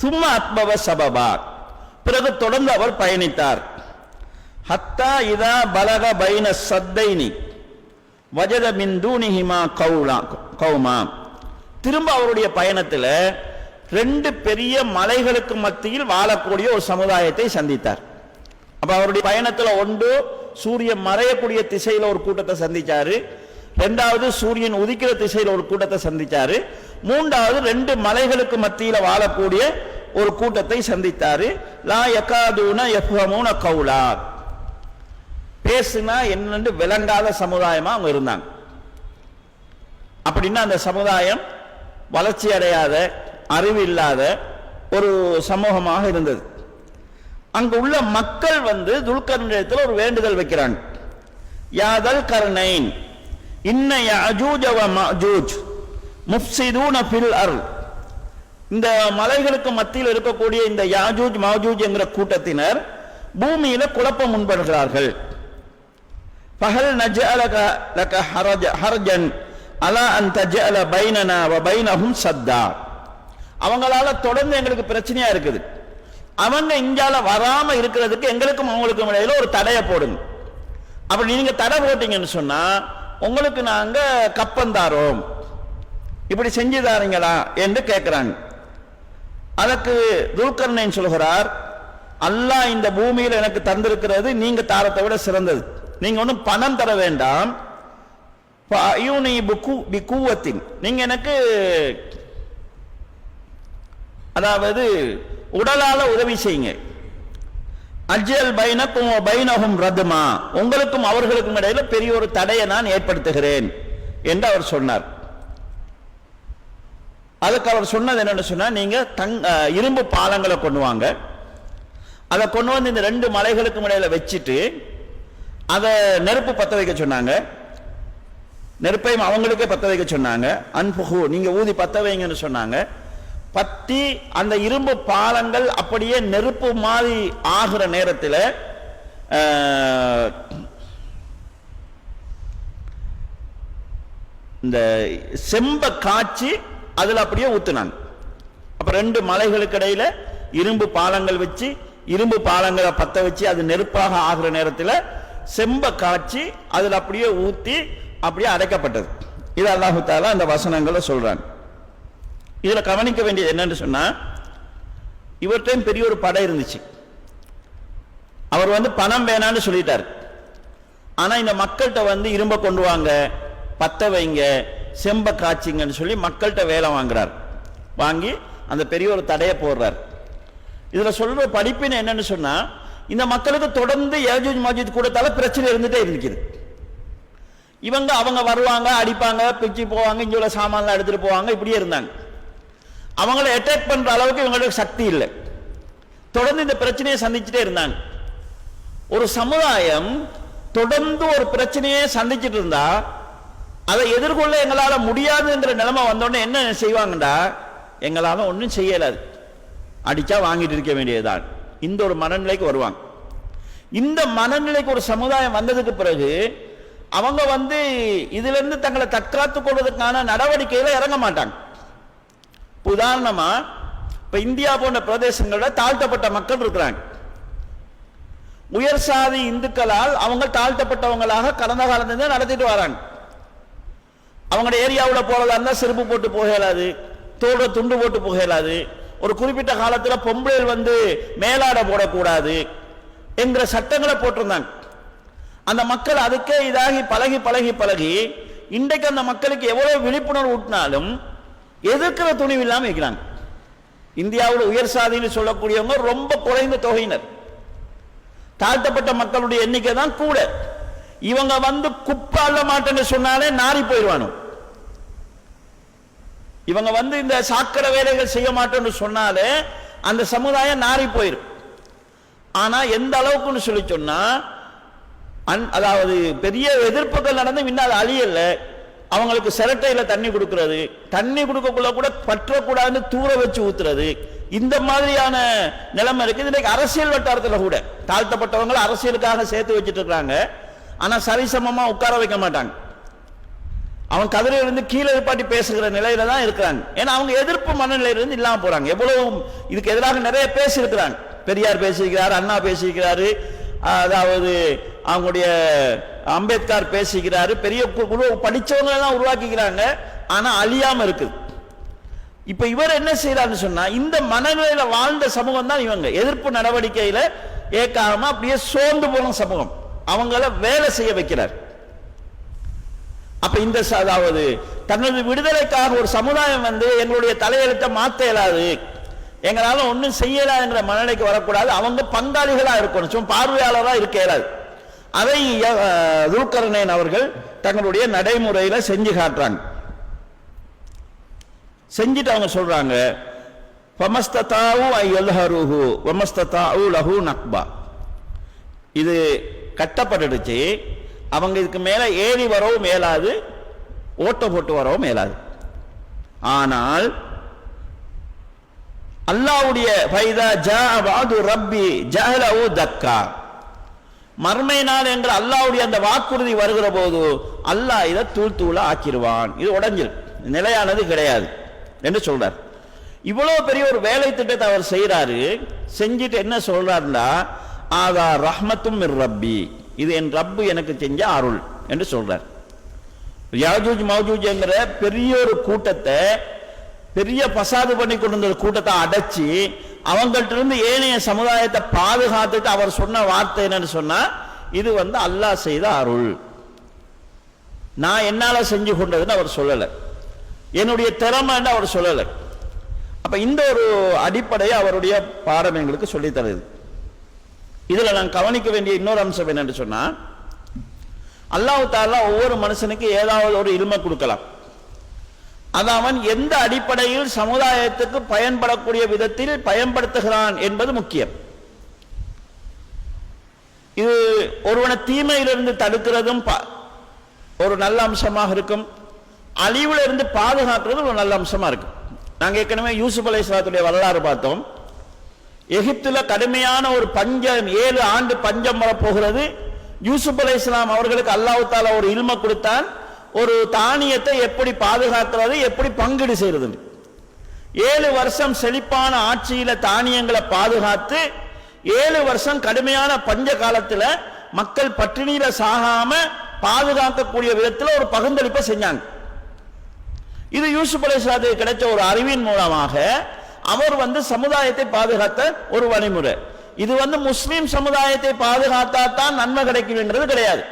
சும்மா அத்பவ சபபா. பிறகு தொடர்ந்து அவர் பயணித்தார். ஹத்தா இதா பலக பைன சத்தைனி. வஜத மின் தூணிஹிமா கௌலா கௌமா திரும்ப அவருடைய பயணத்தில் ரெண்டு பெரிய மலைகளுக்கு மத்தியில் வாழக்கூடிய ஒரு சமுதாயத்தை சந்தித்தார். அப்ப அவருடைய பயணத்தில் ஒன்று சூரியன் மறையக்கூடிய திசையில் ஒரு கூட்டத்தை சந்திச்சாரு. ரெண்டாவது சூரியன் உதிக்கிற திசையில் ஒரு கூட்டத்தை சந்தித்தார் மூன்றாவது ரெண்டு மலைகளுக்கு மத்தியில் வாழக்கூடிய ஒரு கூட்டத்தை சந்தித்தாரு. லா யகாதூன யஃபமூன கவுலா பேசுனா என்னென்று விளங்காத சமுதாயமா அவங்க இருந்தாங்க. அப்படின்னா அந்த சமுதாயம் வளர்ச்சி அடையாத அறிவு இல்லாத ஒரு சமூகமாக இருந்தது. அங்கு உள்ள மக்கள் வந்து துல்கர்ணிடத்தில் ஒரு வேண்டுதல் வைக்கிறாங்க. யாதல் கர்ணைன். இன்ன யஜூஜ வ மஜூஜ் முஃப்சிதூன ஃபில் அருள். இந்த மலைகளுக்கு மத்தியில் இருக்கக்கூடிய இந்த யாஜூஜ் மாஜூஜ் என்கிற கூட்டத்தினர் பூமியில குழப்பம் முன்படுகிறார்கள். பகல் நஜஅலக லக ஹரஜ ஹர்ஜன் அலா அன் தஜஅல பைனனா வ பைனஹும் சத்தா. அவங்களால தொடர்ந்து எங்களுக்கு பிரச்சனையா இருக்குது. அவங்க இங்கால வராம இருக்கிறதுக்கு எங்களுக்கும் அவங்களுக்கும் இடையில ஒரு தடையை போடுங்க. அப்படி நீங்க தடை போட்டீங்கன்னு சொன்னா உங்களுக்கு நாங்க கப்பந்தாரோம் இப்படி செஞ்சு தாரீங்களா என்று கேட்கிறாங்க அதற்கு துல்கர்ணன் சொல்கிறார் அல்லாஹ் இந்த பூமியில் எனக்கு தந்திருக்கிறது நீங்க தாரத்தை விட சிறந்தது. நீங்க ஒன்றும் பணம் தர வேண்டாம். நீங்க எனக்கு அதாவது உடலால உதவி செய்யுங்க. அஜல் பைனக்கும் பைனகும் ரதுமா. உங்களுக்கும் அவர்களுக்கும் இடையில பெரிய ஒரு தடையை நான் ஏற்படுத்துகிறேன் என்று அவர் சொன்னார். அதுக்கு அவர் சொன்னது என்னன்னு சொன்னா நீங்க தங் இரும்பு பாலங்களை கொண்டு வாங்க. அதை கொண்டு வந்து இந்த ரெண்டு மலைகளுக்கும் இடையில வச்சுட்டு அதை நெருப்பு பத்த வைக்க சொன்னாங்க. நெருப்பையும் அவங்களுக்கே பத்த வைக்க சொன்னாங்க. அன்புகு நீங்க ஊதி பத்த வைங்கன்னு சொன்னாங்க. பத்தி அந்த இரும்பு பாலங்கள் அப்படியே நெருப்பு மாதிரி ஆகிற நேரத்தில் இந்த செம்ப காய்ச்சி அதில் அப்படியே ஊத்துனாங்க அப்ப ரெண்டு மலைகளுக்கு இடையில இரும்பு பாலங்கள் வச்சு இரும்பு பாலங்களை பத்த வச்சு அது நெருப்பாக ஆகிற நேரத்தில் செம்ப காய்ச்சி அதில் அப்படியே ஊத்தி அப்படியே அடைக்கப்பட்டது. இது அல்லாஹு தாலா அந்த வசனங்களை சொல்கிறாங்க இதுல கவனிக்க வேண்டியது என்னன்னு சொன்னா இவர்கிட்டையும் பெரிய ஒரு படை இருந்துச்சு. அவர் வந்து பணம் வேணான்னு சொல்லிட்டார். ஆனா இந்த மக்கள்கிட்ட வந்து இரும்பை கொண்டு வாங்க பத்த வைங்க செம்ப காய்ச்சிங்கன்னு சொல்லி மக்கள்கிட்ட வேலை வாங்குறார். வாங்கி அந்த பெரிய ஒரு தடையை போடுறார். இதுல சொல்கிற படிப்பின் என்னன்னு சொன்னா இந்த மக்களுக்கு தொடர்ந்து ஏஜூஜ் மாஜூஜ் கூடத்தால பிரச்சனை இருந்துகிட்டே இருந்துக்குது. இவங்க அவங்க வருவாங்க அடிப்பாங்க பிச்சு போவாங்க இங்க உள்ள சாமான்லாம் எடுத்துட்டு போவாங்க இப்படியே இருந்தாங்க. அவங்கள அட்டாக் பண்ற அளவுக்கு இவங்களுக்கு சக்தி இல்லை. தொடர்ந்து இந்த பிரச்சனையை சந்திச்சுட்டே இருந்தாங்க. ஒரு சமுதாயம் தொடர்ந்து ஒரு பிரச்சனையை சந்திச்சுட்டு இருந்தா அதை எதிர்கொள்ள எங்களால முடியாதுங்கிற நிலைமை வந்தோடனே என்ன செய்வாங்கடா? எங்களால ஒன்றும் செய்யலாது. அடிச்சா வாங்கிட்டு இருக்க வேண்டியதுதான். இந்த ஒரு மனநிலைக்கு வருவாங்க. இந்த மனநிலைக்கு ஒரு சமுதாயம் வந்ததுக்கு பிறகு அவங்க வந்து இதுல இருந்து தங்களை தற்காத்துக் கொள்வதற்கான நடவடிக்கையில இறங்க மாட்டாங்க. இப்ப உதாரணமா இப்ப இந்தியா போன்ற பிரதேசங்களோட தாழ்த்தப்பட்ட மக்கள் இருக்கிறாங்க. உயர் சாதி இந்துக்களால் அவங்க தாழ்த்தப்பட்டவங்களாக கடந்த காலத்துல நடத்திட்டு வராங்க. அவங்களோட ஏரியாவில் போகிறதா இருந்தால் செருப்பு போட்டு போகலாது தோட துண்டு போட்டு போகலாது ஒரு குறிப்பிட்ட காலத்தில் பொம்பளைகள் வந்து மேலாட போடக்கூடாது என்கிற சட்டங்களை போட்டிருந்தாங்க. அந்த மக்கள் அதுக்கே இதாகி பழகி பழகி பழகி இன்றைக்கு அந்த மக்களுக்கு எவ்வளவு விழிப்புணர்வு ஊட்டினாலும் எதிர்க்கிற துணிவு இல்லாமல் இருக்கிறாங்க. இந்தியாவில் உயர் சாதின்னு சொல்லக்கூடியவங்க ரொம்ப குறைந்த தொகையினர். தாழ்த்தப்பட்ட மக்களுடைய எண்ணிக்கை தான் கூட. இவங்க வந்து குப்பை அள்ள மாட்டேன்னு சொன்னாலே நாரி போயிடுவானு இவங்க வந்து இந்த சாக்கடை வேலைகள் செய்ய மாட்டோம்னு சொன்னாலே அந்த சமுதாயம் நாரி போயிரும். ஆனா எந்த அளவுக்குன்னு சொல்லி சொன்னா அதாவது பெரிய எதிர்ப்புகள் நடந்து முன்னால் அழியல. அவங்களுக்கு சிரட்டையில தண்ணி கொடுக்கிறது. தண்ணி கொடுக்கக்குள்ள கூட பற்றக்கூடாதுன்னு தூர வச்சு ஊத்துறது. இந்த மாதிரியான நிலைமை இருக்கு. இன்னைக்கு அரசியல் வட்டாரத்தில் கூட தாழ்த்தப்பட்டவங்களை அரசியலுக்காக சேர்த்து வச்சிட்டு இருக்காங்க. ஆனால் சரிசமமாக உட்கார வைக்க மாட்டாங்க. அவன் கதிரையிலிருந்து கீழே பாட்டி பேசுகிற நிலையில தான் இருக்கிறாங்க. ஏன்னா அவங்க எதிர்ப்பு மனநிலையிலிருந்து இருந்து இல்லாம போறாங்க. எவ்வளவு இதுக்கு எதிராக நிறைய பேசியிருக்கிறாங்க. பெரியார் பேசியிருக்கிறார் அண்ணா பேசியிருக்கிறாரு. அதாவது அவங்களுடைய அம்பேத்கர் பேசுகிறாரு பெரிய கு- குழு படிச்சவங்க எல்லாம் உருவாக்கிக்கிறாங்க ஆனால் அழியாமல் இருக்குது. இப்போ இவர் என்ன செய்யறாருன்னு சொன்னா இந்த மனநிலையில் வாழ்ந்த சமூகம் தான் இவங்க. எதிர்ப்பு நடவடிக்கையில் ஏக்காரமாக அப்படியே சோர்ந்து போன சமூகம். அவங்கள வேலை செய்ய வைக்கிறார். அப்ப இந்த அதாவது தனது விடுதலைக்காக ஒரு சமுதாயம் வந்து எங்களுடைய தலையெழுத்தை மாத்த இயலாது. எங்களால ஒண்ணும் செய்யலாதுங்கிற மனநிலைக்கு வரக்கூடாது. அவங்க பங்காளிகளா இருக்கணும். சும்மா பார்வையாளராக இருக்க இயலாது. அதை அஹ், துல்கர்ணேன் அவர்கள் தங்களுடைய நடைமுறையில் செஞ்சு காட்டுறாங்க. செஞ்சுட்டு அவங்க சொல்றாங்க ஐ லஹு நக்பா. இது கட்டப்பட்டுடுச்சு. அவங்க இதுக்கு மேலே ஏறி வரவும் மேலாது ஓட்ட போட்டு வரவும் மேலாது. ஆனால் அல்லாவுடைய ஃபைதா ஜா வாது ரப்பி ஜஹலவு தக்கா. மர்மை நாள் என்ற அல்லாவுடைய அந்த வாக்குறுதி வருகிற போது அல்லாஹ் இதை தூள் தூளா ஆக்கிடுவான். இது உடைஞ்சிருக்கு நிலையானது கிடையாது என்று சொல்றார். இவ்வளவு பெரிய ஒரு வேலை திட்டத்தை அவர் செய்யறாரு செஞ்சுட்டு என்ன சொல்றாருன்னா ஆதா ரஹ்மத்தும் மிர் ரப்பி. இது என் ரப்பு எனக்கு செஞ்ச அருள் என்று சொல்றார். யாஜூஜ் மௌஜூஜ்ங்கிற பெரிய ஒரு கூட்டத்தை பெரிய பசாது பண்ணி கொண்டு கூட்டத்தை அடைச்சி அவங்கள்ட்ட இருந்து ஏனைய சமுதாயத்தை பாதுகாத்துட்டு அவர் சொன்ன வார்த்தை என்னன்னு சொன்னா இது வந்து அல்லாஹ் செய்த அருள். நான் என்னால் செஞ்சு கொண்டதுன்னு அவர் சொல்லலை. என்னுடைய திறமைன்னு அவர் சொல்லலை. அப்போ இந்த ஒரு அடிப்படையை அவருடைய பாடம் எங்களுக்கு சொல்லித் இதில் நான் கவனிக்க வேண்டிய இன்னொரு அம்சம் என்னென்னு சொன்னால் அல்லாஹ் தாலா ஒவ்வொரு மனுஷனுக்கு ஏதாவது ஒரு இருமை கொடுக்கலாம். அது அவன் எந்த அடிப்படையில் சமுதாயத்துக்கு பயன்படக்கூடிய விதத்தில் பயன்படுத்துகிறான் என்பது முக்கியம். இது ஒருவனை தீமையிலிருந்து தடுக்கிறதும் ஒரு நல்ல அம்சமாக இருக்கும். அழிவுல இருந்து பாதுகாக்கிறது ஒரு நல்ல அம்சமாக இருக்கும். நாங்கள் ஏற்கனவே யூசுப் அலைஹிஸ்ஸலாத்துடைய வரலாறு பார்த்தோம். எகிப்துல கடுமையான ஒரு பஞ்சம் ஏழு ஆண்டு பஞ்சம் வரப்போகிறது. யூசுப் அலை இஸ்லாம் அவர்களுக்கு அல்லாஹ் தாலா ஒரு இல்மை கொடுத்தான். ஒரு தானியத்தை எப்படி பாதுகாக்கிறது எப்படி பங்கீடு செய்யறது ஏழு வருஷம் செழிப்பான ஆட்சியில தானியங்களை பாதுகாத்து ஏழு வருஷம் கடுமையான பஞ்ச காலத்துல மக்கள் பட்டினியில சாகாம பாதுகாக்கக்கூடிய விதத்தில் ஒரு பகிர்ந்தளிப்பை செஞ்சாங்க. இது யூசுப் அலிஸ்லாத்துக்கு கிடைச்ச ஒரு அறிவின் மூலமாக அவர் வந்து சமுதாயத்தை பாதுகாத்த ஒரு வழிமுறை. இது வந்து முஸ்லீம் சமுதாயத்தை பாதுகாத்தா தான் நன்மை கிடைக்கும்ன்றது கிடையாது.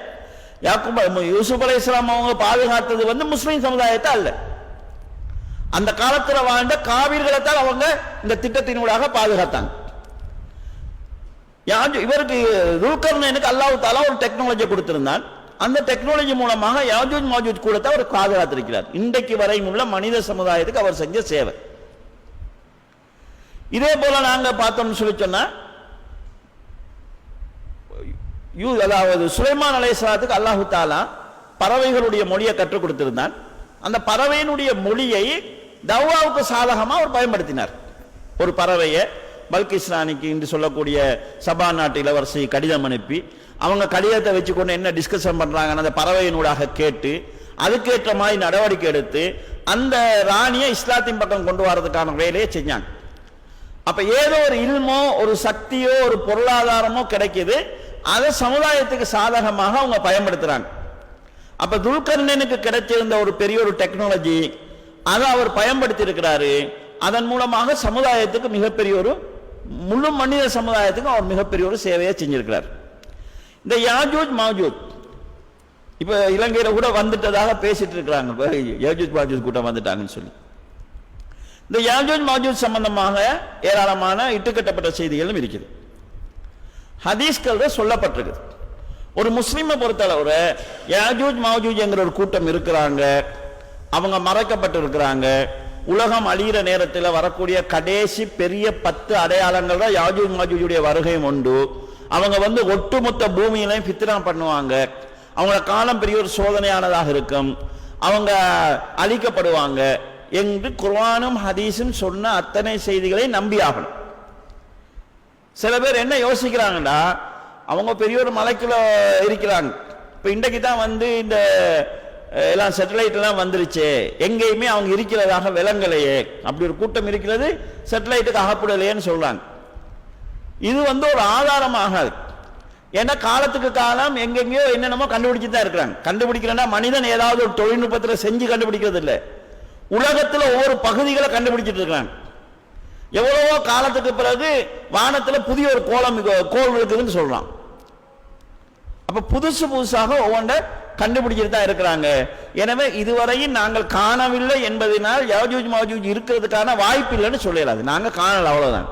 யாக்கும் யூசுப் அலைஹிஸ்ஸலாம் அவங்க பாதுகாத்தது வந்து முஸ்லீம் சமுதாயத்தை அல்ல அந்த காலத்தில் வாழ்ந்த காவிர்களை தான் அவங்க இந்த திட்டத்தினூடாக பாதுகாத்தாங்க. யாஜு இவருக்கு துல்கர்ணனுக்கு அல்லாஹு தாலா ஒரு டெக்னாலஜி கொடுத்திருந்தான். அந்த டெக்னாலஜி மூலமாக யாஜூஜ் மாஜூஜ் கூடத்தை அவர் பாதுகாத்திருக்கிறார். இன்றைக்கு வரையும் உள்ள மனித சமுதாயத்துக்கு அவர் செஞ்ச சேவை. இதே போல நாங்க பார்த்தோம்னு சொல்லி சொன்னா யூ அதாவது சுலைமான் அலையாத்துக்கு அல்லாஹு தாலா பறவைகளுடைய மொழியை கற்றுக் கொடுத்திருந்தான். அந்த பறவையினுடைய மொழியை தவ்வாவுக்கு சாதகமாக அவர் பயன்படுத்தினார். ஒரு பறவையை பல்கிஸ்ரானிக்கு என்று சொல்லக்கூடிய சபா நாட்டு இளவரசி கடிதம் அனுப்பி அவங்க கடிதத்தை வச்சுக்கொண்டு என்ன டிஸ்கஷன் பண்ணுறாங்கன்னு அந்த பறவையினூடாக கேட்டு அதுக்கேற்ற மாதிரி நடவடிக்கை எடுத்து அந்த ராணியை இஸ்லாத்தின் பக்கம் கொண்டு வரதுக்கான வேலையை செஞ்சாங்க. அப்போ ஏதோ ஒரு இல்மோ ஒரு சக்தியோ ஒரு பொருளாதாரமோ கிடைக்கிது. அதை சமுதாயத்துக்கு சாதகமாக அவங்க பயன்படுத்துறாங்க. அப்ப துல்கர்ணனுக்கு கிடைச்சிருந்த ஒரு பெரிய ஒரு டெக்னாலஜி அதை அவர் பயன்படுத்தி இருக்கிறாரு அதன் மூலமாக சமுதாயத்துக்கு மிகப்பெரிய ஒரு முழு மனித சமுதாயத்துக்கும் அவர் மிகப்பெரிய ஒரு சேவையை செஞ்சிருக்கிறார். இந்த யாஜூஜ் மாஜூத் இப்ப இலங்கையில கூட வந்துட்டதாக பேசிட்டு இருக்கிறாங்க. இப்ப யாஜூஜ் மாஜூத் கூட்டம் வந்துட்டாங்கன்னு சொல்லி. இந்த யாஜூஜ் மாஜூஜ் சம்பந்தமாக ஏராளமான இட்டுக்கட்டப்பட்ட செய்திகளும் இருக்குது. ஹதீஸ்கள் சொல்லப்பட்டிருக்குது. ஒரு முஸ்லீமை பொறுத்தளவுல யாஜூஜ் மாஜூஜ் என்கிற ஒரு கூட்டம் இருக்கிறாங்க அவங்க மறைக்கப்பட்டு இருக்கிறாங்க உலகம் அழிகிற நேரத்தில் வரக்கூடிய கடைசி பெரிய பத்து அடையாளங்கள் தான் யாஜூஜ் மாஜூஜுடைய வருகையும் உண்டு. அவங்க வந்து ஒட்டுமொத்த பூமியிலையும் ஃபித்னா பண்ணுவாங்க. அவங்கள காலம் பெரிய ஒரு சோதனையானதாக இருக்கும். அவங்க அழிக்கப்படுவாங்க என்று குர்வானும் ஹதீஸும் சொன்ன அத்தனை செய்திகளை நம்பி ஆகணும். சில பேர் என்ன யோசிக்கிறாங்கன்னா அவங்க பெரிய ஒரு மலைக்குள்ள இருக்கிறாங்க. இப்போ இன்றைக்கு தான் வந்து இந்த எல்லாம் சேட்டலைட்லாம் வந்துருச்சு. எங்கேயுமே அவங்க இருக்கிறதாக விளங்கலையே. அப்படி ஒரு கூட்டம் இருக்கிறது சேட்டலைட்டுக்கு அகப்படலையேன்னு சொல்கிறாங்க இது வந்து ஒரு ஆதாரமாகாது. ஏன்னா காலத்துக்கு காலம் எங்கெங்கேயோ என்னென்னமோ கண்டுபிடிச்சி தான் இருக்கிறாங்க. கண்டுபிடிக்கிறேன்னா மனிதன் ஏதாவது ஒரு தொழில்நுட்பத்தில் செஞ்சு கண்டுபிடிக்கிறது இல்லை உலகத்தில் ஒவ்வொரு பகுதிகளை கண்டுபிடிச்சிட்டு இருக்கிறாங்க. எவ்வளவோ காலத்துக்கு பிறகு வானத்தில் புதிய ஒரு கோலம் கோல் இருக்குதுன்னு சொல்றான். அப்ப புதுசு புதுசாக ஒவ்வொன்றை கண்டுபிடிச்சிட்டு தான் இருக்கிறாங்க. எனவே இதுவரையும் நாங்கள் காணவில்லை என்பதனால் யாஜூஜ் மாஜூஜ் இருக்கிறதுக்கான வாய்ப்பு இல்லைன்னு சொல்லலாது. நாங்கள் காணல அவ்வளோதான்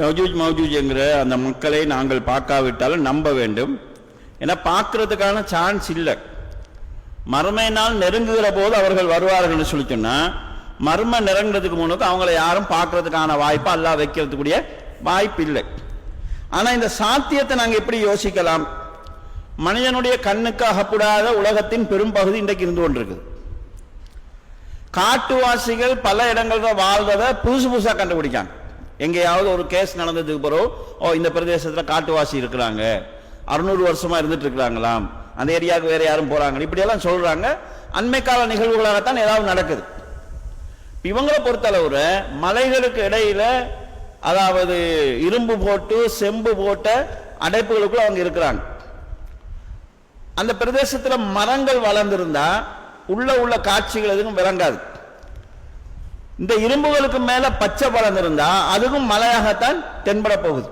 யஜூஜ் மௌஜூஜ் என்கிற அந்த மக்களை நாங்கள் பார்க்காவிட்டாலும் நம்ப வேண்டும். ஏன்னா பார்க்கறதுக்கான சான்ஸ் இல்லை. மர்மை நாள் நெருங்குகிற போது அவர்கள் வருவார்கள்னு சொல்லி சொன்னால் மர்ம நிறங்கிறதுக்கு முன்னுக்கு அவங்கள யாரும் பார்க்கறதுக்கான வாய்ப்பு அல்லா வைக்கிறதுக்குரிய வாய்ப்பு இல்லை ஆனால் இந்த சாத்தியத்தை நாங்கள் எப்படி யோசிக்கலாம்? மனிதனுடைய கண்ணுக்கு அகப்படாத உலகத்தின் பெரும்பகுதி இன்றைக்கு இருந்து கொண்டிருக்குது. காட்டுவாசிகள் பல இடங்களில் வாழ்றத புதுசு புதுசாக கண்டுபிடிக்காங்க. எங்கேயாவது ஒரு கேஸ் நடந்ததுக்கு பிறகு ஓ இந்த பிரதேசத்தில் காட்டுவாசி இருக்கிறாங்க. அறுநூறு வருஷமா இருந்துட்டு இருக்கிறாங்களாம். அந்த ஏரியாவுக்கு வேற யாரும் போறாங்க இப்படியெல்லாம் சொல்றாங்க. அண்மை கால நிகழ்வுகளாகத்தான் ஏதாவது நடக்குது. இவங்களை பொறுத்தளவுல மலைகளுக்கு இடையில அதாவது இரும்பு போட்டு செம்பு போட்ட அடைப்புகளுக்குள்ள அவங்க இருக்கிறாங்க. அந்த பிரதேசத்துல மரங்கள் வளர்ந்திருந்தா உள்ள உள்ள காட்சிகள் எதுவும் விளங்காது. இந்த இரும்புகளுக்கு மேல பச்சை வளர்ந்திருந்தா அதுவும் மலையாகத்தான் தென்பட போகுது.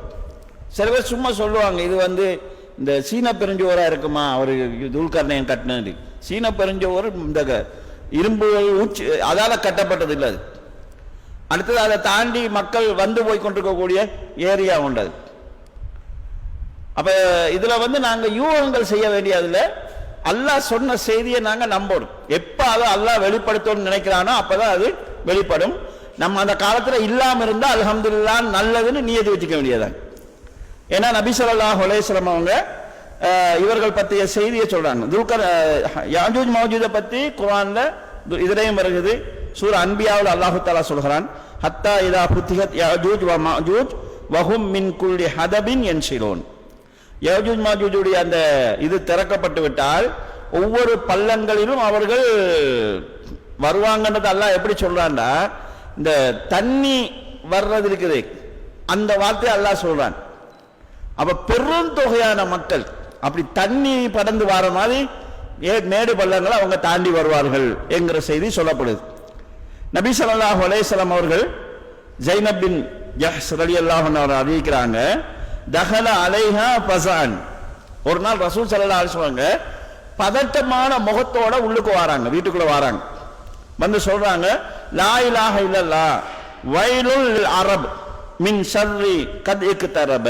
சில பேர் சும்மா சொல்லுவாங்க இது வந்து இந்த சீன பெருஞ்சோரா இருக்குமா அவர் துல்கர்ணையன் கட்டினது. சீன பெருஞ்சோர் இந்த க- இரும்பு உச்சி அதால் கட்டப்பட்டது இல்லை அது. அடுத்தது அதை தாண்டி மக்கள் வந்து போய் கொண்டிருக்கக்கூடிய ஏரியா உண்டு அது. இதில் வந்து நாங்கள் யூகங்கள் செய்ய வேண்டியதில் அல்லாஹ் சொன்ன செய்தியை நாங்கள் நம்பணும். எப்போ அதை அல்லாஹ் வெளிப்படுத்தணும்னு நினைக்கிறானோ அப்போ தான் அது வெளிப்படும். நம்ம அந்த காலத்தில் இல்லாமல் இருந்தால் அலமதுல்லான் நல்லதுன்னு நியதி வச்சுக்க வேண்டியதான் ஏன்னா நபி ஸல்லல்லாஹு அவங்க இவர்கள் பற்றிய செய்தியை சொல்றாங்க. துல்கர் யாஜூஜ் மௌஜூதை பற்றி குரான்ல து- வருகிறது. சூர் அன்பியாவில் அல்லாஹு தாலா சொல்கிறான் ஹத்தா இதா புத்திகத் யாஜூஜ் வ மாஜூஜ் வஹும் மின் குள்ளி ஹதபின் என் சிலோன் யாஜூஜ் மாஜூஜுடைய அந்த இது திறக்கப்பட்டு விட்டால் ஒவ்வொரு பள்ளங்களிலும் அவர்கள் வருவாங்கன்றது அல்லாஹ் எப்படி சொல்றான்டா இந்த தண்ணி வர்றது இருக்குது. அந்த வார்த்தையை அல்லாஹ் சொல்றான். அப்ப பெரும் தொகையான மக்கள் அப்படி தண்ணி படந்து வர மாதிரி ஏ- மேடு பள்ளங்களை அவங்க தாண்டி வருவார்கள் என்கிற செய்தி சொல்லப்படுது. நபி சொல்லாஹ் அலேஸ்லாம் அவர்கள் ஜைனப் பின் ஜஹ்ஸ் ரலியல்லாஹு அன்ஹு அவர் அறிவிக்கிறாங்க. தஹல அலைஹா பசான் ஒரு நாள் ரசூல் சல்லா சொல்லுவாங்க பதட்டமான முகத்தோட உள்ளுக்கு வராங்க வீட்டுக்குள்ள வராங்க. வந்து சொல்றாங்க லா இலாஹ இல்லல்லாஹ் வைலுல் அரபு அரப் மின் சர்ரி கத் தரப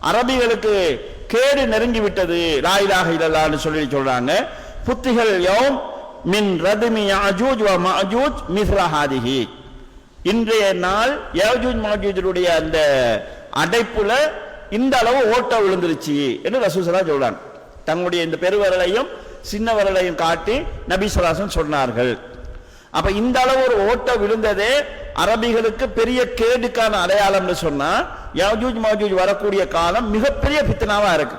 அரபிகளுக்கு கேடு நெருங்கி விட்டது. லாயிலாக இல்லலான்னு சொல்லி சொல்றாங்க. புத்திகள் யோம் மின் ரதுமி யாஜூஜ் வ மாஜூஜ் மிஸ்ரஹாதிஹி இன்றைய நாள் யாஜூஜ் மாஜூஜருடைய அந்த அடைப்புல இந்த அளவு ஓட்ட விழுந்துருச்சு என்று ரசூசலா சொல்றாங்க. தங்களுடைய இந்த பெருவரலையும் சின்ன காட்டி நபி சொன்னார்கள். அப்ப இந்த அளவு ஒரு ஓட்ட விழுந்ததே அரபிகளுக்கு பெரிய கேடுக்கான அடையாளம்னு சொன்னா யாஜூஜ் மாஜூஜ் வரக்கூடிய காலம் மிகப்பெரிய பித்தனாவா இருக்கு.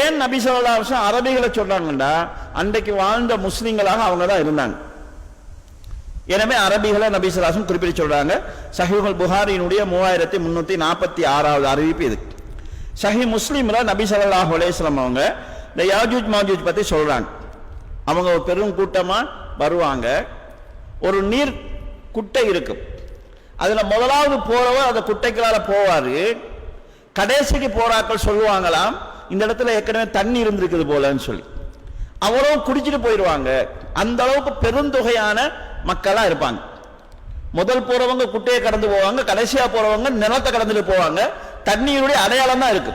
ஏன் நபி சொல்லா வருஷம் அரபிகளை சொல்றாங்கடா அன்றைக்கு வாழ்ந்த முஸ்லிம்களாக அவங்க தான் இருந்தாங்க. எனவே அரபிகளை நபி சொல்லாசம் குறிப்பிட்டு சொல்றாங்க. சஹிஹுல் புகாரியினுடைய மூவாயிரத்தி முன்னூத்தி நாற்பத்தி ஆறாவது அறிவிப்பு இது. சஹி முஸ்லீம்ல நபி ஸல்லல்லாஹு அலைஹி அவங்க இந்த யாஜூஜ் மாஜூஜ் பத்தி சொல்றாங்க. அவங்க ஒரு பெரும் கூட்டமா வருவாங்க. ஒரு நீர் குட்டை இருக்கும் அதில் முதலாவது போறவர் அந்த குட்டைக்குள்ளார போவார். கடைசிக்கு போறாக்கள் சொல்லுவாங்களாம் இந்த இடத்துல ஏற்கனவே தண்ணி இருந்திருக்குது போலன்னு சொல்லி. அவரும் குடிச்சிட்டு போயிடுவாங்க. அந்த அளவுக்கு பெருந்தொகையான மக்களாக இருப்பாங்க. முதல் போறவங்க குட்டையை கடந்து போவாங்க கடைசியாக போறவங்க நிலத்தை கடந்துட்டு போவாங்க. தண்ணியினுடைய அடையாளம் தான் இருக்கு.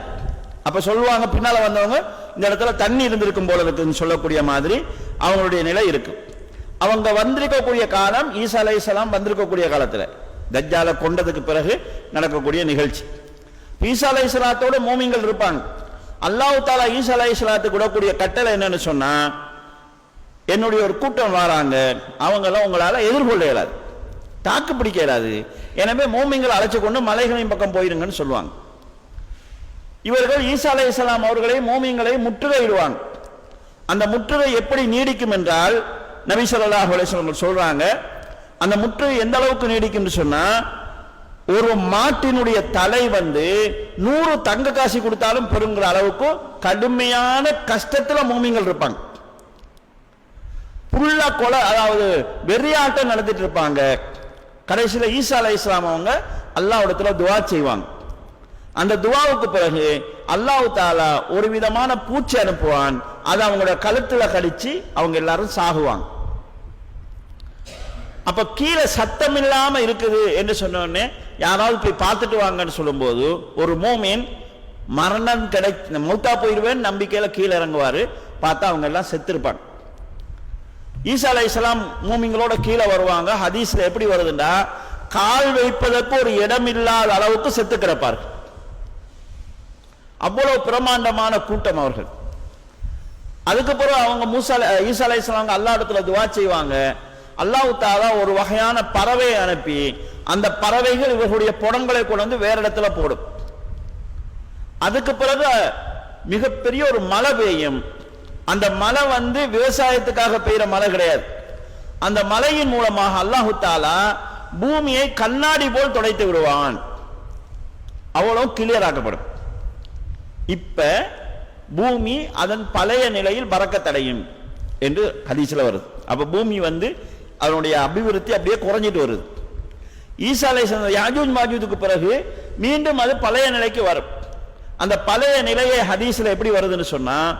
அப்போ சொல்லுவாங்க பின்னால் வந்தவங்க இந்த இடத்துல தண்ணி இருந்திருக்கும் போல இருக்குன்னு சொல்லக்கூடிய மாதிரி அவங்களுடைய நிலை இருக்கு. அவங்க வந்திருக்கக்கூடிய காலம் ஈசா அலைஹிஸ்ஸலாம் வந்திருக்கக்கூடிய காலத்தில். தஜ்ஜாலை கொண்டதுக்கு பிறகு நடக்கக்கூடிய நிகழ்ச்சி. ஈசா இஸ்லாத்தோட மோமிங்கள் இருப்பாங்க. அல்லாஹ் தாலா ஈசா அலைஹிஸ்ஸலாத்துக்கு விடக்கூடிய கட்டளை என்னன்னு சொன்னா என்னுடைய ஒரு கூட்டம் வராங்க அவங்கெல்லாம் உங்களால் எதிர்கொள்ள இயலாது தாக்கு பிடிக்க இயலாது. எனவே மோமிங்களை அழைச்சு கொண்டு மலைகளின் பக்கம் போயிருங்கன்னு சொல்லுவாங்க. இவர்கள் ஈசா அலைஹிஸ்ஸலாம் அவர்களை மோமியங்களை முற்றுகையிடுவாங்க. அந்த முற்றுகை எப்படி நீடிக்கும் என்றால் நபி ஸல்லல்லாஹு அலைஹி சொல்றாங்க அந்த முற்று எந்த அளவுக்கு நீடிக்கும்னு சொன்னா ஒரு மாட்டினுடைய தலை வந்து நூறு தங்க காசி கொடுத்தாலும் பெருங்கிற அளவுக்கு கடுமையான கஷ்டத்துல மூமிங்கள் இருப்பாங்க. புல்லா கொலை அதாவது வெறியாட்டம் நடத்திட்டு இருப்பாங்க. கடைசியில ஈசா அலை இஸ்லாம் அவங்க அல்லாவிடத்தில் துவா செய்வாங்க. அந்த துவாவுக்கு பிறகு அல்லாஹ் தாலா ஒரு விதமான பூச்சி அனுப்புவான். அதை அவங்களோட கழுத்துல கடிச்சு அவங்க எல்லாரும் சாகுவாங்க. அப்ப கீழே சத்தம் இல்லாம இருக்குது என்று சொன்ன உடனே யாராவது போய் பார்த்துட்டு வாங்கன்னு சொல்லும்போது ஒரு மோமீன் மரணம் கிடை மௌத்தா போயிடுவேன் நம்பிக்கையில கீழே இறங்குவாரு. பார்த்தா அவங்க எல்லாம் செத்துருப்பாங்க. ஈசா அலை இஸ்லாம் மூமிங்களோட கீழே வருவாங்க. ஹதீஸ்ல எப்படி வருதுண்டா கால் வைப்பதற்கு ஒரு இடம் இல்லாத அளவுக்கு செத்து கிடப்பார் அவ்வளவு பிரமாண்டமான கூட்டம் அவர்கள். அதுக்கப்புறம் அவங்க மூசா ஈசா அலை இஸ்லாம் அல்லா இடத்துல துவா செய்வாங்க. அல்லாஹு தாலா ஒரு வகையான பறவையை அனுப்பி அந்த பறவைகள் இவர்களுடைய புடங்களை கொண்டு வந்து வேற இடத்துல போடும். அதுக்கு பிறகு மிகப்பெரிய ஒரு மழை பெய்யும். அந்த மழை வந்து விவசாயத்துக்காக பெய்யுற மழை கிடையாது. அந்த மலையின் மூலமாக அல்லாஹு தாலா பூமியை கண்ணாடி போல் துடைத்து விடுவான். அவ்வளவு கிளியர் ஆக்கப்படும். இப்ப பூமி அதன் பழைய நிலையில் பறக்கத்தடையும் என்று ஹதீஸ்ல வருது. அப்ப பூமி வந்து அதனுடைய அபிவிருத்தி அப்படியே குறைஞ்சிட்டு வருது. ஈசா அலை யாஜூஜ் மாஜூதுக்கு பிறகு மீண்டும் அது பழைய நிலைக்கு வரும். அந்த பழைய நிலையை ஹதீஸில் எப்படி வருதுன்னு சொன்னால்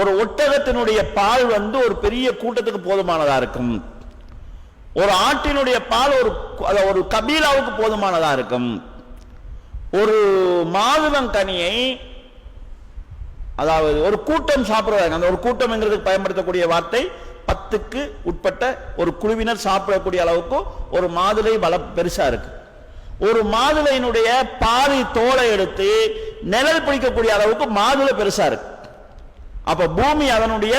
ஒரு ஒட்டகத்தினுடைய பால் வந்து ஒரு பெரிய கூட்டத்துக்கு போதுமானதாக இருக்கும். ஒரு ஆட்டினுடைய பால் ஒரு ஒரு கபீலாவுக்கு போதுமானதாக இருக்கும். ஒரு மாதுளங்கனியை அதாவது ஒரு கூட்டம் சாப்பிடுறாங்க அந்த ஒரு கூட்டம்ங்கிறதுக்கு பயன்படுத்தக்கூடிய வார்த்தை பத்துக்கு உட்பட்ட ஒரு குழுவினர் சாப்பிடக்கூடிய அளவுக்கு ஒரு மாதுளை பல பெருசா இருக்கு. ஒரு மாதுளையினுடைய பாதி தோலை எடுத்து நிழல் பிடிக்கக்கூடிய அளவுக்கு மாதுளை பெருசா இருக்கு. அப்ப பூமி அதனுடைய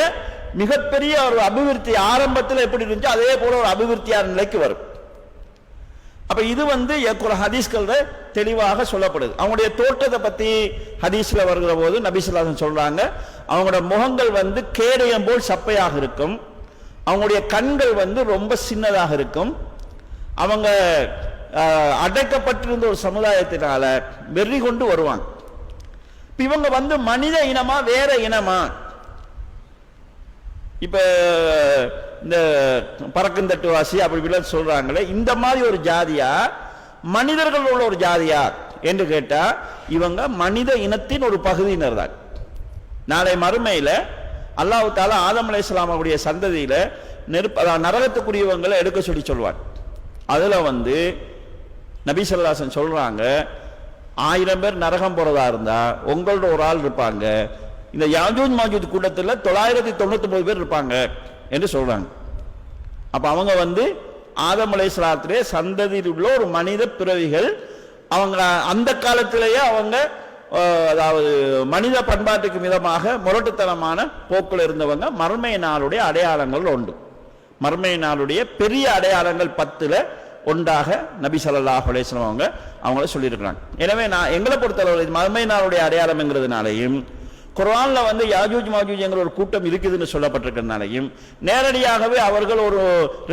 மிகப்பெரிய ஒரு அபிவிருத்தி ஆரம்பத்தில் எப்படி இருந்துச்சோ அதே போல ஒரு அபிவிருத்தியான நிலைக்கு வரும். அப்ப இது வந்து ஒரு ஹதீஸ்கள் தெளிவாக சொல்லப்படுது. அவங்களுடைய தோற்றத்தை பத்தி ஹதீஸ்ல வருகிற போது நபிசுல்லாசன் சொல்றாங்க. அவங்களோட முகங்கள் வந்து கேடயம் போல் சப்பையாக இருக்கும். அவங்களுடைய கண்கள் வந்து ரொம்ப சின்னதாக இருக்கும். அவங்க அடைக்கப்பட்டிருந்த ஒரு சமுதாயத்தினால வெறி கொண்டு வருவாங்க. இப்போ இவங்க வந்து மனித இனமா வேற இனமா? இப்ப இந்த பறக்குந்தட்டுவாசி அப்படி இப்படிலாம் சொல்றாங்களே இந்த மாதிரி ஒரு ஜாதியா மனிதர்கள் உள்ள ஒரு ஜாதியா என்று கேட்டா இவங்க மனித இனத்தின் ஒரு பகுதியினர் தான் நாளை மறுமையில் அல்லாஹு தாலா ஆதம் அலைஹிஸ்ஸலாம் அவருடைய சந்ததியில் நெருப்பு நரகத்துக்குரியவங்களை எடுக்க சொல்லி சொல்வார் அதில் வந்து நபி சொல்லாசன் சொல்கிறாங்க ஆயிரம் பேர் நரகம் போகிறதா இருந்தால் உங்களோட ஒரு ஆள் இருப்பாங்க. இந்த யாஜூத் மாஜூத் கூட்டத்தில் தொள்ளாயிரத்தி தொண்ணூத்தொம்பது பேர் இருப்பாங்க என்று சொல்கிறாங்க அப்போ அவங்க வந்து ஆதம் அலைஹிஸ்ஸலாத்திலே சந்ததியில் உள்ள ஒரு மனித பிறவிகள் அவங்க அந்த காலத்திலேயே அவங்க அதாவது மனித பண்பாட்டுக்கு மிதமாக முரட்டுத்தனமான போக்கில் இருந்தவங்க மர்மை நாளுடைய அடையாளங்கள் உண்டு. மர்மை நாளுடைய பெரிய அடையாளங்கள் பத்தில் ஒன்றாக நபி ஸல்லல்லாஹு அலைஹி அவங்க அவங்கள சொல்லியிருக்கிறாங்க. எனவே நான் எங்களை பொறுத்தளவு மர்மை நாளுடைய அடையாளம்ங்கிறதுனாலையும் குரானில் வந்து யாஜூஜ் மாஜூஜ் எங்கிற ஒரு கூட்டம் இருக்குதுன்னு சொல்லப்பட்டிருக்கிறதுனாலையும் நேரடியாகவே அவர்கள் ஒரு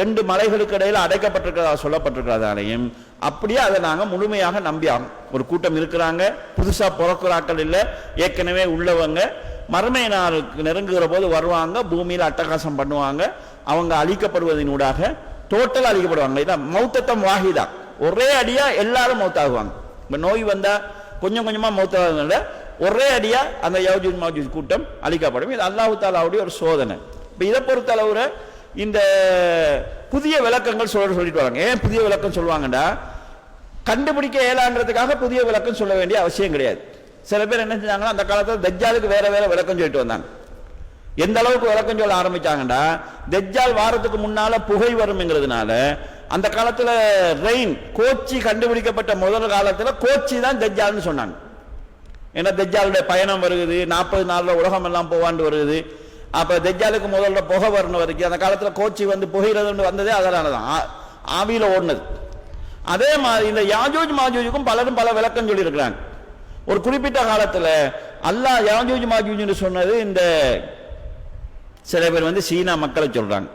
ரெண்டு மலைகளுக்கு இடையில் அடைக்கப்பட்டிருக்கிறதா சொல்லப்பட்டிருக்கிறதாலையும் அப்படியே அதை நாங்கள் முழுமையாக நம்பியாகும் ஒரு கூட்டம் இருக்கிறாங்க. புதுசாக பிறக்கிறாக்கள் இல்லை ஏற்கனவே உள்ளவங்க. மறுமை நாளுக்கு நெருங்குகிற போது வருவாங்க பூமியில் அட்டகாசம் பண்ணுவாங்க. அவங்க அழிக்கப்படுவதனூடாக டோட்டல் அழிக்கப்படுவாங்க. இதான் மௌத்தத்தம் வாஹிதா. ஒரே அடியாக எல்லாரும் மௌத்தாகுவாங்க. இப்போ நோய் வந்தால் கொஞ்சம் கொஞ்சமாக மௌத்தாகிறதுனால ஒரே அடியா அந்த யவுஜூஜ் மவுஜூத் கூட்டம் அழிக்கப்படும் இது அல்லாஹு தாலாவுடைய ஒரு சோதனை. இப்போ இதை பொறுத்தளவுல இந்த புதிய விளக்கங்கள் சொல்ல சொல்லிட்டு வராங்க. ஏன் புதிய விளக்கம் சொல்லுவாங்கடா? கண்டுபிடிக்க ஏலான்றதுக்காக புதிய விளக்கம் சொல்ல வேண்டிய அவசியம் கிடையாது. சில பேர் என்ன செஞ்சாங்கன்னா அந்த காலத்தில் தஜ்ஜாலுக்கு வேற வேற விளக்கம் சொல்லிட்டு வந்தாங்க. எந்த அளவுக்கு விளக்கம் சொல்ல ஆரம்பிச்சாங்கடா? தஜ்ஜால் வாரத்துக்கு முன்னால புகை வரும்ங்கிறதுனால அந்த காலத்தில் ரெயின் கோச்சி கண்டுபிடிக்கப்பட்ட முதல் காலத்தில் கோச்சி தான் தஜ்ஜால்னு சொன்னாங்க. ஏன்னா தஜ்ஜாலுடைய பயணம் வருகுது நாற்பது நாளில் உலகம் எல்லாம் போவாண்டு வருகுது. அப்போ தெஜ்ஜாலுக்கு முதல்ல புகை வரணும் வரைக்கும் அந்த காலத்தில் கோச்சி வந்து புகையிறதுன்னு வந்ததே அதனால தான் ஆ- ஓடினது. அதே மாதிரி இந்த யாஜூஜ் மாஜூஜுக்கும் பலரும் பல விளக்கம் சொல்லியிருக்கிறாங்க. ஒரு குறிப்பிட்ட காலத்தில் அல்லாஹ் யாஜூஜ் மாஜூஜ்னு சொன்னது இந்த சில பேர் வந்து சீனா மக்களை சொல்கிறாங்க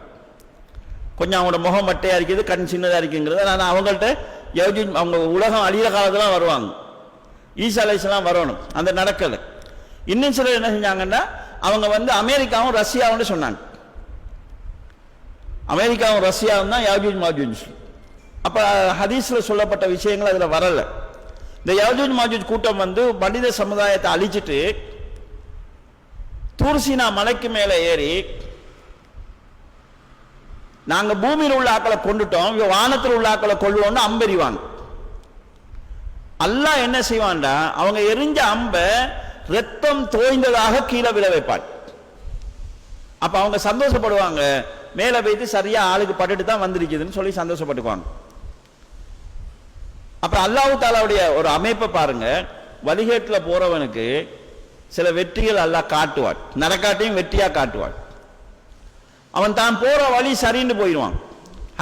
கொஞ்சம் அவங்களோட முகம் மட்டையாக இருக்குது கண் சின்னதாக இருக்குங்கிறத. நான் அவங்கள்ட்ட யாஜூஜ் அவங்க உலகம் அழியிற காலத்தில் வருவாங்க. ஈசா அலைஸ்லாம் வரணும். அந்த நடக்கலை. இன்னும் சிலர் என்ன செஞ்சாங்கன்னா அவங்க வந்து அமெரிக்காவும் ரஷ்யாவும் சொன்னாங்க. அமெரிக்காவும் ரஷ்யாவும் தான் யாஜூஜ் மாஜூஜ் அப்போ ஹதீஸ்ல சொல்லப்பட்ட விஷயங்கள் அதில் வரல. இந்த யாஜூஜ் மாஜூஜ் கூட்டம் வந்து மனித சமுதாயத்தை அழிச்சிட்டு தூர்சினா மலைக்கு மேலே ஏறி நாங்கள் பூமியில் உள்ள ஆக்களை கொண்டுட்டோம் வானத்தில் உள்ள ஆக்களை கொள்வோம்னு அம்பெறிவாங்க அல்லாஹ் என்ன செய்வான்டா? அவங்க எரிஞ்ச அம்ப ரத்தம் தோய்ந்ததாக கீழே விழ வைப்பான். அப்ப அவங்க சந்தோஷப்படுவாங்க. மேல போயிட்டு சரியா ஆளுக்கு பட்டுட்டு தான் வந்திருக்குதுன்னு சொல்லி சந்தோஷப்பட்டுக்குவாங்க. அப்ப அல்லாஹ் தாலாவுடைய ஒரு அமைப்பை பாருங்க. வழிகேட்டுல போறவனுக்கு சில வெற்றிகள் அல்லாஹ் காட்டுவான். நடக்காட்டையும் வெற்றியா காட்டுவான். அவன் தான் போற வழி சரின்னு போயிடுவான்.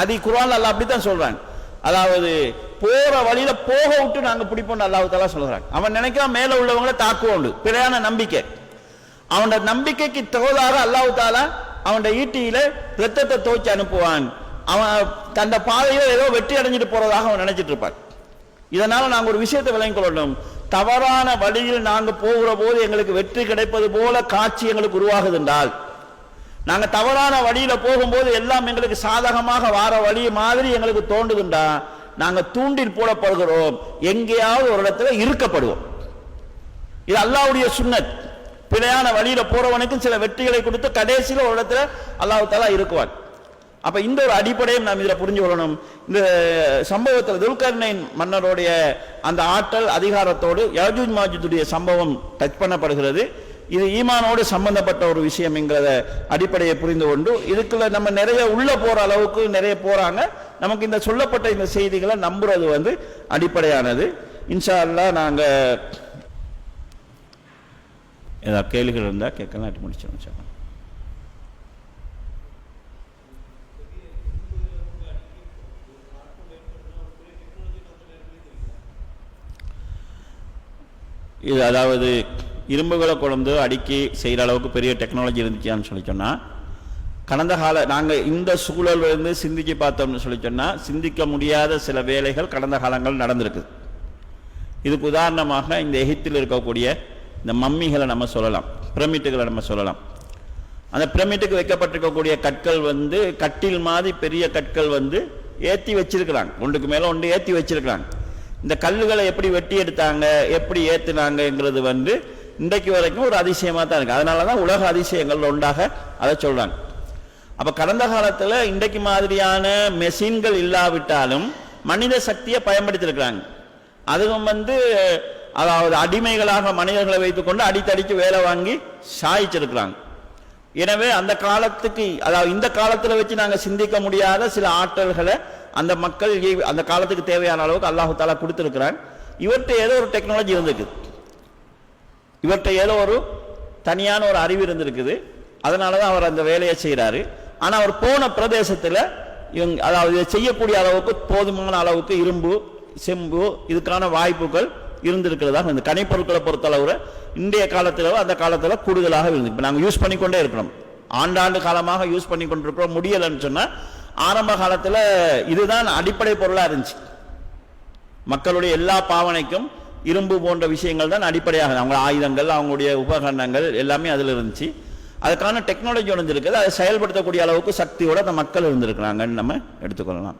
அது குரான் அல்ல அப்படித்தான் சொல்றான். அதாவது போற வழியில போக விட்டு நாங்க பிடிப்போம் அல்லாஹ் தாலா சொல்றாங்க அவன் நினைக்கிறான் மேல உள்ளவங்களை தாக்குவோம் பிழையான நம்பிக்கை. அவனோட நம்பிக்கைக்கு தோதாக அல்லாஹு தாலா அவனோட ஈட்டியில ரத்தத்தை துவைச்சு அனுப்புவான். அவன் தந்த பாதையில ஏதோ வெற்றி அடைஞ்சிட்டு போறதாக அவன் நினைச்சிட்டு இருப்பான். இதனால நாங்க ஒரு விஷயத்தை விளங்கிக் கொள்ளணும். தவறான வழியில் நாங்க போகிற போது எங்களுக்கு வெற்றி கிடைப்பது போல காட்சி எங்களுக்கு உருவாகுது என்றால் நாங்க தவறான வழியில போகும்போது எல்லாம் எங்களுக்கு சாதகமாக வார வழி மாதிரி எங்களுக்கு தோண்டுதுண்டா நாங்கள் தூண்டில் போடப்படுகிறோம். எங்கேயாவது ஒரு இடத்துல இருக்கப்படுவோம் இது அல்லாவுடைய சுண்ணத். பிழையான வழியில போறவனுக்கும் சில வெற்றிகளை கொடுத்து கடைசியில் ஒரு இடத்துல அல்லாஹு தாலா இருக்குவான் அப்ப இந்த ஒரு அடிப்படையும் நாம் இதில் புரிஞ்சு கொள்ளணும். இந்த சம்பவத்தில் துல்கர்ணையின் மன்னருடைய அந்த ஆற்றல் அதிகாரத்தோடு யாஜூஜ் மாஜூத்துடைய சம்பவம் டச் பண்ணப்படுகிறது. இது ஈமானோடு சம்பந்தப்பட்ட ஒரு விஷயம் என்கிறத அடிப்படையை புரிந்து கொண்டு இதுக்குள்ள நம்ம நிறைய உள்ள போற அளவுக்கு நிறைய போறாங்க. நமக்கு இந்த சொல்லப்பட்ட இந்த செய்திகளை நம்புறது வந்து அடிப்படையானது. இன்ஷா அல்லாஹ் நாங்க ஏதாவது கேள்விகள் இருந்தால் கேட்கலாம் அடி முடிச்சிடும் சார் இது அதாவது இரும்புகளை கொழுந்து அடுக்கி செய்கிற அளவுக்கு பெரிய டெக்னாலஜி இருந்துச்சான்னு சொல்லி சொன்னால் கடந்த கால நாங்கள் இந்த சூழல்ல இருந்து பார்த்தோம்னு சொல்லி சொன்னால் சிந்திக்க முடியாத சில வேலைகள் கடந்த காலங்கள் நடந்திருக்குது இதுக்கு உதாரணமாக இந்த எகிப்தில் இருக்கக்கூடிய இந்த மம்மிகளை நம்ம சொல்லலாம் பிரமிட்டுகளை நம்ம சொல்லலாம். அந்த பிரமிட்டுக்கு வைக்கப்பட்டிருக்கக்கூடிய கற்கள் வந்து கட்டில் மாதிரி பெரிய கற்கள் வந்து ஏற்றி வச்சிருக்கிறாங்க. ஒன்றுக்கு மேலே ஒன்று ஏற்றி வச்சிருக்கிறாங்க. இந்த கல்லுகளை எப்படி வெட்டி எடுத்தாங்க எப்படி ஏற்றுனாங்கங்கிறது வந்து இன்றைக்கு வரைக்கும் ஒரு அதிசயமாக தான் இருக்கு. அதனால தான் உலக அதிசயங்கள் ஒன்றாக அதை சொல்கிறாங்க அப்போ கடந்த காலத்தில் இன்றைக்கு மாதிரியான மெஷின்கள் இல்லாவிட்டாலும் மனித சக்தியை பயன்படுத்தியிருக்கிறாங்க. அதுவும் வந்து அதாவது அடிமைகளாக மனிதர்களை வைத்துக்கொண்டு அடித்தடிக்கு வேலை வாங்கி சாய்ச்சிருக்கிறாங்க. எனவே அந்த காலத்துக்கு அதாவது இந்த காலத்தில் வச்சு நாங்கள் சிந்திக்க முடியாத சில ஆற்றல்களை அந்த மக்கள் அந்த காலத்துக்கு தேவையான அளவுக்கு அல்லாஹு தாலா கொடுத்துருக்குறாங்க இவர்கிட்ட ஏதோ ஒரு டெக்னாலஜி இருந்திருக்கு. இவர்கிட்ட ஏதோ ஒரு தனியான ஒரு அறிவு இருந்திருக்குது. அதனால தான் அவர் அந்த வேலையை செய்கிறாரு ஆனால் அவர் போன பிரதேசத்தில் இவங்க அதாவது செய்யக்கூடிய அளவுக்கு போதுமான அளவுக்கு இரும்பு செம்பு இதுக்கான வாய்ப்புகள் இருந்திருக்கிறதா இந்த கனிப்பொருட்களை பொறுத்தளவுல இன்றைய காலத்தில் அந்த காலத்தில் கூடுதலாக இருந்து இப்போ நாங்கள் யூஸ் பண்ணிக்கொண்டே இருக்கிறோம். ஆண்டாண்டு காலமாக யூஸ் பண்ணி கொண்டிருக்கிறோம் முடியலைன்னு சொன்னால் ஆரம்ப காலத்தில் இதுதான் அடிப்படை பொருளாக இருந்துச்சு. மக்களுடைய எல்லா பாவனைக்கும் இரும்பு போன்ற விஷயங்கள் தான் அடிப்படையாக அவங்க ஆயுதங்கள் அவங்களுடைய உபகரணங்கள் எல்லாமே அதில் இருந்துச்சு. அதுக்கான டெக்னாலஜி உடஞ்சிருக்குது அதை செயல்படுத்தக்கூடிய அளவுக்கு சக்தியோட அந்த மக்கள் இருந்திருக்கிறாங்கன்னு நம்ம எடுத்துக்கொள்ளலாம்.